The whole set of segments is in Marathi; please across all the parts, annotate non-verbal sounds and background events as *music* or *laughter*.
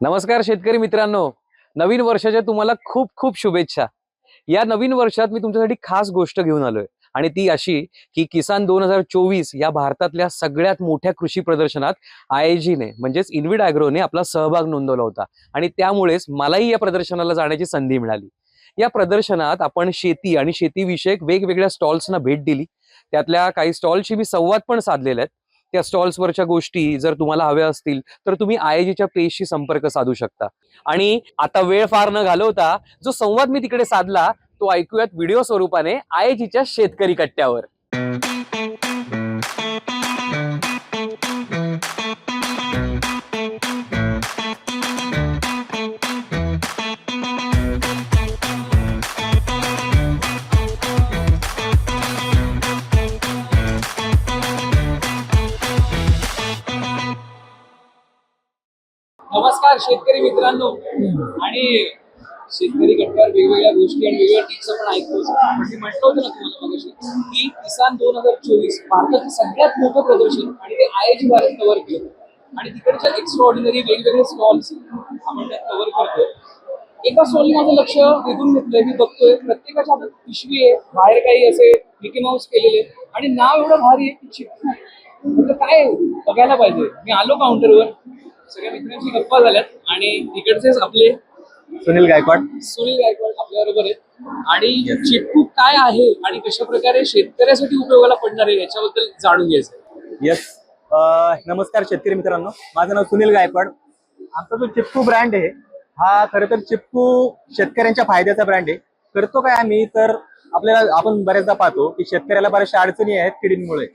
नमस्कार शेतकरी मित्रांनो. नवीन वर्षाच्या तुम्हाला खूप खूप शुभेच्छा. या नवीन वर्षात मी तुमच्यासाठी खास गोष्ट घेऊन आलोय. आणि ती अशी की किसान दोन हजार चोवीस या भारतातल्या सगळ्यात मोठ्या कृषी प्रदर्शनात आय ने म्हणजेच इन्व्हिड अॅग्रोने आपला सहभाग नोंदवला होता. आणि त्यामुळेच मलाही या प्रदर्शनाला जाण्याची संधी मिळाली. या प्रदर्शनात आपण शेती आणि शेतीविषयक वेगवेगळ्या स्टॉल्सना भेट दिली. त्यातल्या काही स्टॉलशी मी संवाद पण साधलेले आहेत. त्या स्टॉल्सवरच्या गोष्टी जर तुम्हाला हव्या असतील तर तुम्ही आयजीच्या पेजशी संपर्क साधू शकता. आणि आता वेळ फार न घालवता जो संवाद मी तिकडे साधला तो ऐकूयात व्हिडिओ स्वरूपाने आयजीच्या शेतकरी कट्ट्यावर. नमस्कार शेतकरी मित्रांनो. आणि शेतकरी गटावर वेगवेगळ्या गोष्टी आणि वेगवेगळ्या टिप्स आपण ऐकतो. म्हणजे म्हटलं होतं ना तुम्हाला मगाशी की किसान दोन हजार चोवीस भारताचं सगळ्यात मोठं प्रदर्शन आणि ते आय जी भारत कव्हर केलं. आणि तिकडच्या एक्स्ट्रा ऑर्डिनरी वेगवेगळे स्टॉल्स आपण त्यात कव्हर करतो एका स्टॉलने माझं लक्ष वेधून घेतलंय मी बघतोय. प्रत्येकाच्या हातात पिशवी आहे बाहेर काही असे मिकी माऊस केलेले आणि नाव एवढं भारी आहे की चिपकू. म्हटलं काय बघायला पाहिजे. मी आलो काउंटरवर सगळ्या मित्रांशी गप्पा झाल्यात. आणि तिकडचेच आपले सुनील गायकवाड. सुनील गायकवाड आपल्या बरोबर आहेत. आणि चिप्पू काय आहे आणि कशा प्रकारे शेतकऱ्यासाठी उपयोगाला पडणार आहे याच्याबद्दल जाणून घ्यायचं येस नमस्कार शेतकरी मित्रांनो. माझं नाव सुनील गायकवाड. आमचा जो चिप्कू ब्रँड आहे हा खरं तर चिप्कू शेतकऱ्यांच्या फायद्याचा ब्रँड आहे. करतो काय आम्ही? तर आपल्याला आपण बऱ्याचदा पाहतो की शेतकऱ्याला बऱ्याचशा अडचणी आहेत किडींमुळे.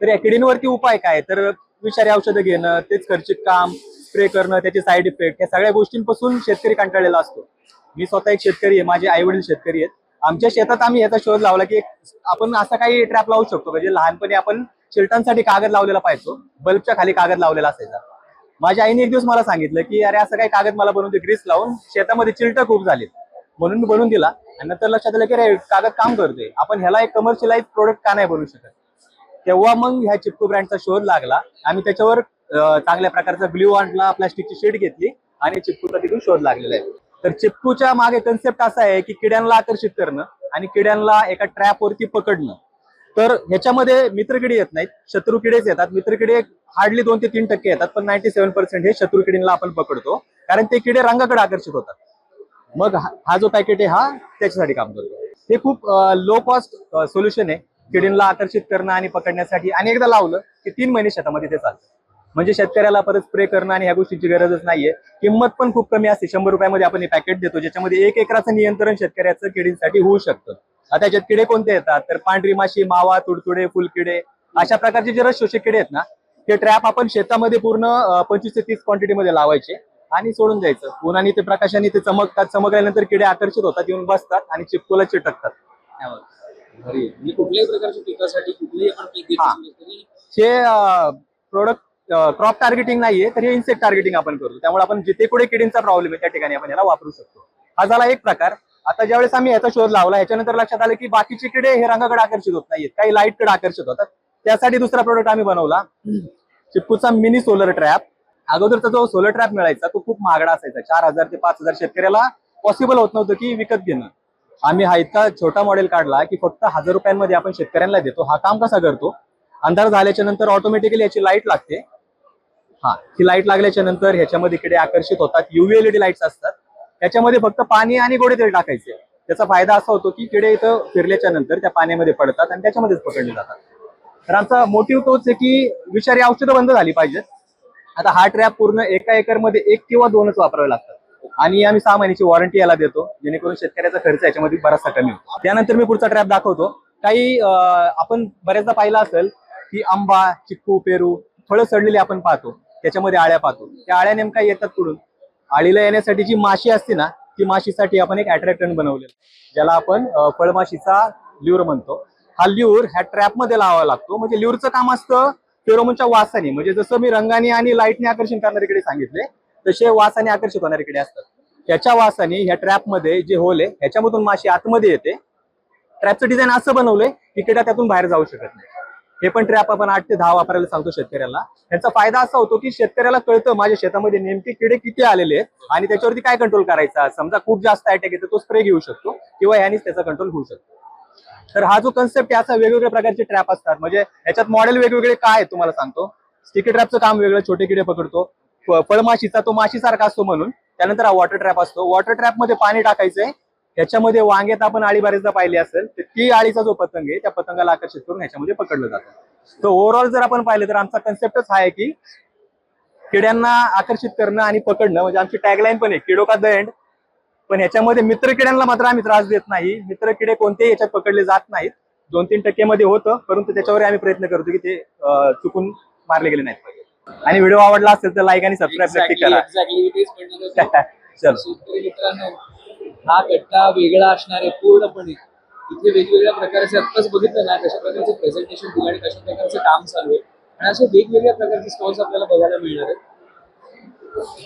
तर या किडींवरती उपाय काय? तर विषारी औषधं घेणं तेच खर्चिक काम स्प्रे करणं त्याचे साईड इफेक्ट या सगळ्या गोष्टींपासून शेतकरी कंटाळलेला असतो. मी स्वतः एक शेतकरी आहे माझे आई वडील शेतकरी आहेत. आमच्या शेतात आम्ही याचा शोध लावला की आपण असा काही ट्रॅप लावू शकतो म्हणजे लहानपणी आपण चिलटांसाठी कागद लावलेला पाहिजे बल्बच्या खाली कागद लावलेला असायचा. माझ्या आईने एक दिवस मला सांगितलं की अरे असं काही कागद मला बनवून दे ग्रीस लावून. शेतामध्ये चिलट खूप झाली. म्हणून मी बनवून दिला आणि नंतर लक्षात आलं की अरे कागद काम करतोय. आपण ह्याला एक कमर्शियलाइज प्रोडक्ट का नाही बनवू शकत? तेव्हा मग ह्या चिपको ब्रँडचा शोध लागला. आम्ही त्याच्यावर चांगल्या प्रकारचा ग्ल्यू आणला प्लास्टिकची शीट घेतली आणि चिपकूचा तिथून शोध लागलेला आहे. तर चिपकूच्या मागे कन्सेप्ट असा आहे की किड्यांना आकर्षित करणं आणि किड्यांना एका ट्रॅप वरती पकडणं. तर ह्याच्यामध्ये मित्र किडे येत नाहीत शत्रू किडेच येतात. मित्र किडे हार्डली दोन ते तीन टक्के येतात पण नाईन्टी सेव्हन पर्सेंट हे शत्रू किडींना आपण पकडतो. कारण ते किडे रंगाकडे आकर्षित होतात. मग हा हा जो पॅकेट आहे हा त्याच्यासाठी काम करतो. हे खूप लो कॉस्ट सोल्युशन आहे. किडींना आकर्षित करणं आणि पकडण्यासाठी आणि एकदा लावलं की तीन महिने शेतामध्ये ते चालतं. म्हणजे शेतकऱ्याला परत स्प्रे करणं आणि ह्या गोष्टीची गरजच नाहीये. किंमत पण खूप कमी असते. शंभर रुपयामध्ये आपण हे पॅकेट देतो ज्याच्यामध्ये एक एकराचं नियंत्रण शेतकऱ्याचं किडींसाठी होऊ शकतं. आता त्याच्यात किडे कोणते येतात? तर पांढरी माशी मावा तुडतुडे फुलकिडे अशा प्रकारचे जे रस शोषक किडे आहेत ना हे ट्रॅप आपण शेतामध्ये पूर्ण पंचवीस ते तीस क्वांटिटीमध्ये लावायचे आणि सोडून द्यायचं. उन्हाने ते प्रकाशाने ते चमकतात. चमकल्यानंतर किडे आकर्षित होतात येऊन बसतात आणि चिपकोला चिटकतात. म्हणजे कुठल्याही प्रकारच्या पिकासाठी कुठलेही हे. प्रोडक्ट क्रॉप टार्गेटिंग नाहीये तर हे इन्सेक्ट टार्गेटिंग आपण करतो. त्यामुळे आपण जिथे कुठे किडींचा प्रॉब्लेम आहे त्या ठिकाणी आपण याला वापरू शकतो. हा झाला एक प्रकार. आता ज्यावेळेस आम्ही याचा शोध लावला याच्यानंतर लक्षात आलं की बाकीचे किडे हे रंगाकडे आकर्षित होत नाहीत काही लाईटकडे आकर्षित होतात. त्यासाठी दुसरा प्रोडक्ट आम्ही बनवला. चिप्पूचा मिनी सोलर ट्रॅप अगोदरचा जो सोलर ट्रॅप मिळायचा तो खूप महागडा असायचा. चार हजार ते पाच हजार शेतकऱ्याला पॉसिबल होत नव्हतं की विकत घेणं. आम्ही हा इतका छोटा मॉडेल काढला की फक्त हजार रुपयांमध्ये आपण शेतकऱ्यांना देतो. हा काम कसा करतो? अंधार झाल्याच्यानंतर ऑटोमॅटिकली याची लाइट लागते. हा ही लाइट लागल्याच्या नंतर ह्याच्यामध्ये किडे आकर्षित होतात. युव्हीएलईडी लाईट्स असतात. त्याच्यामध्ये फक्त पाणी आणि गोडे तेल टाकायचे. त्याचा फायदा असा होतो की किडे इथं फिरल्याच्या नंतर त्या पाण्यामध्ये पडतात आणि त्याच्यामध्येच पकडले जातात. तर आमचा मोटिव्ह तोच आहे की विषारी औषधं बंद झाली पाहिजेत. आता हा ट्रॅप पूर्ण एका एकरमध्ये एक किंवा दोनच वापरावे लागतात. आणि आम्ही सहा महिन्याची वॉरंटी याला देतो. जेणेकरून शेतकऱ्याचा खर्च याच्यामध्ये बराचसा कमी होतो. त्यानंतर मी पुढचा ट्रॅप दाखवतो. काही आपण बऱ्याचदा पाहिलं असेल की आंबा चिक्कू पेरू फळं सडलेली आपण पाहतो. त्याच्यामध्ये आळ्या पाहतो. त्या आळ्या नेमका येतात कुठून? आळीला येण्यासाठी जी माशी असते ना ती माशीसाठी आपण एक अट्रॅक्टन बनवलेलं ज्याला आपण फळमाशीचा ल्यूर म्हणतो. हा ल्यूर ह्या ट्रॅपमध्ये लावावा लागतो. म्हणजे ल्यूरचं काम असतं फेरोमोनच्या वासाने. म्हणजे जसं मी रंगाने आणि लाईटने आकर्षण करणारे किडे सांगितले तसे वासाने आकर्षित होणारे किडे असतात. त्याच्या वासाने ह्या ट्रॅपमध्ये जे होल आहे ह्याच्यामधून माशी आतमध्ये येते. ट्रॅपचं डिझाईन असं बनवलंय की किडा त्यातून बाहेर जाऊ शकत नाही. हे पण ट्रॅप आपण आठ ते दहा वापरायला सांगतो शेतकऱ्याला याचा फायदा असा होतो की शेतकऱ्याला कळतं माझ्या शेतामध्ये नेमके किडे किती आलेले आहेत आणि त्याच्यावरती काय कंट्रोल करायचा. समजा खूप जास्त अटॅक येतो तो स्प्रे घेऊ शकतो किंवा ह्यानीच त्याचा कंट्रोल होऊ शकतो. तर हा जो कन्सेप्ट आहे असा वेगवेगळ्या प्रकारचे ट्रॅप असतात. म्हणजे याच्यात मॉडेल वेगवेगळे काय आहेत तुम्हाला सांगतो. स्टिकी ट्रॅपचं काम वेगळं छोटे किडे पकडतो. फळमाशीचा तो माशीसारखा असतो म्हणून. त्यानंतर हा वॉटर ट्रॅप असतो. वॉटर ट्रॅपमध्ये पाणी टाकायचंय. ह्याच्यामध्ये वांग्यात आपण आळी बरेचदा पाहिली असेल तर ती आळीचा जो पतंग आहे त्या पतंगाला आकर्षित करून ह्याच्यामध्ये पकडलं जातं. तर ओव्हरऑल जर आपण पाहिलं तर आमचा कन्सेप्टच हा आहे की किड्यांना आकर्षित करणं आणि पकडणं म्हणजे आमची टॅगलाईन पण आहे किडो का द एंड. पण ह्याच्यामध्ये मित्र किड्यांना मात्र आम्ही त्रास देत नाही. मित्र किडे कोणतेही याच्यात पकडले जात नाहीत. दोन तीन टक्के मध्ये होतं परंतु त्याच्यावर आम्ही प्रयत्न करतो की ते चुकून मारले गेले नाहीत. आणि व्हिडिओ आवडला असेल तर लाईक आणि सबस्क्राईब नक्की करा. *laughs* चलो. हा कट्टा वेगळा असणार आहे पूर्णपणे. इथे वेगवेगळ्या प्रकारचे आत्ताच बघितलं ना कशा प्रकारचं प्रेझेंटेशन दिलं आणि कशा प्रकारचं काम चालू आहे. आणि असे वेगवेगळ्या प्रकारचे स्टॉल्स आपल्याला बघायला मिळणार आहेत.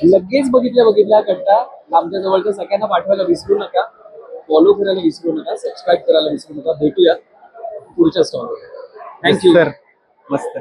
लगेच बघितल्या बघितल्या कट्टा आमच्या जवळच्या सगळ्यांना पाठवायला विसरू नका. फॉलो करायला विसरू नका. सबस्क्राईब करायला विसरू नका. भेटूया पुढच्या स्टॉलवर थँक्यू सर मस्त.